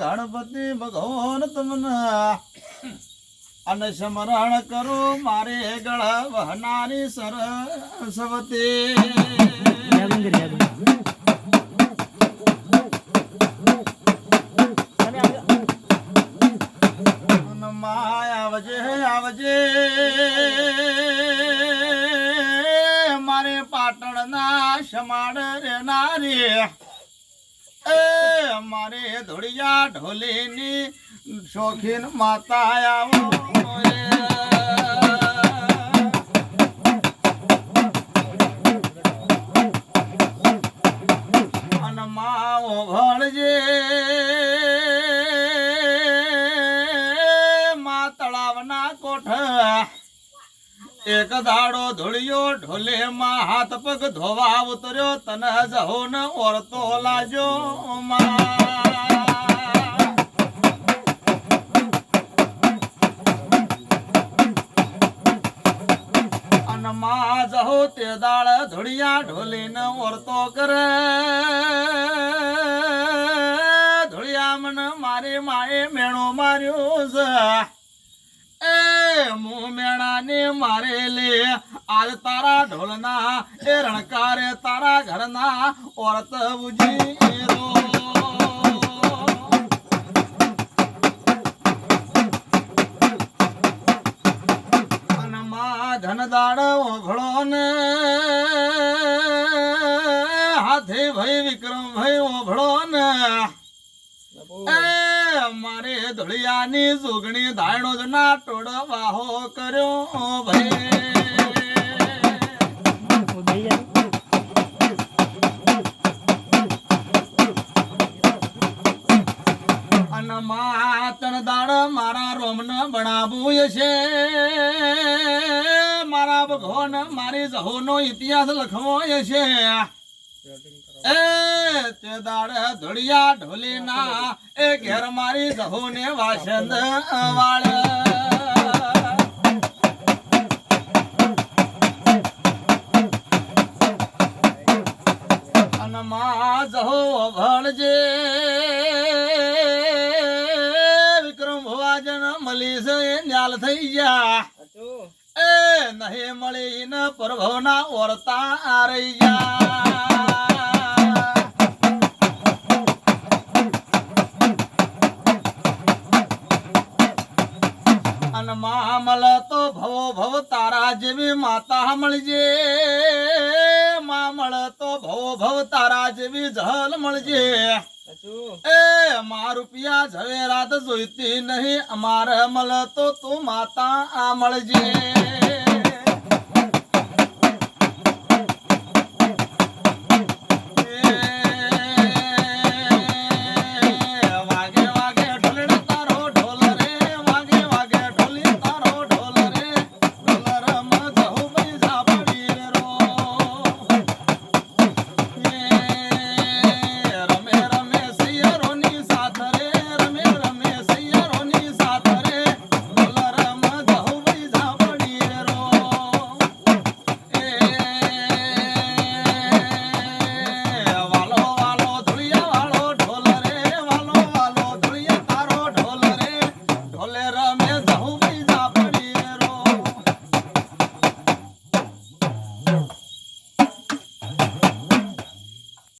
ગણપતિ ભગવાન તમને. અને સ્મરણ કરો મારે ગળ વહનારી સરસ્વતી આવજે આવજે. મારે પાટણના સમાડ રેનારી એ મારે ધોળિયા ઢોલીની શોખીન માતા આવો રે. ભણજે મા તળાવના કોઠ એક દાડો ધોળિયો, ઢોલે માં હાથ પગ ધોવા ઉતર્યો, તને જહો ન ઓરતો લાજો માં જહો તે દાળ ધોળિયા, ઢોલીને ઓરતો કરે. ધોળિયા મને મારી માએ મેણો માર્યો છે. એ મું મારે લે આજ તારા ઢોલના, એ રણકારે તારા ઘરના, ઓરત ઉજી ધનદાડ ઓઘળો ને, હાથે ભાઈ વિક્રમ ભાઈ ઓઘળો ને. મારે ધોળિયાની જોગણી ધારણો જ ના ટોળ કર્યો માતન દાડ મારા રોમન બનાવવું છે. મારા ભગવાન મારી જહોનો ઇતિહાસ લખવો છે. એ તે દાડ ધોળિયા ઢોલીના એ ઘેર મારી જહોને વાસંદ વાળ. માં જહો ભણજે ભવાજન મળી છે એ ન્યાલ થઈ ગયા. એ નહીં મળી ને પ્રભવના ઓરતા રહી ગયા. મામલ તો ભવો ભવ તારા જેવી માતા મળજે. મામળ તો ભવો ભવ તારા જેવી જહલ મળજે. એ પિયા રૂપિયા ઝવેરાત જોઈતી નહીં અમારે મળતો તું માતા આ મળજે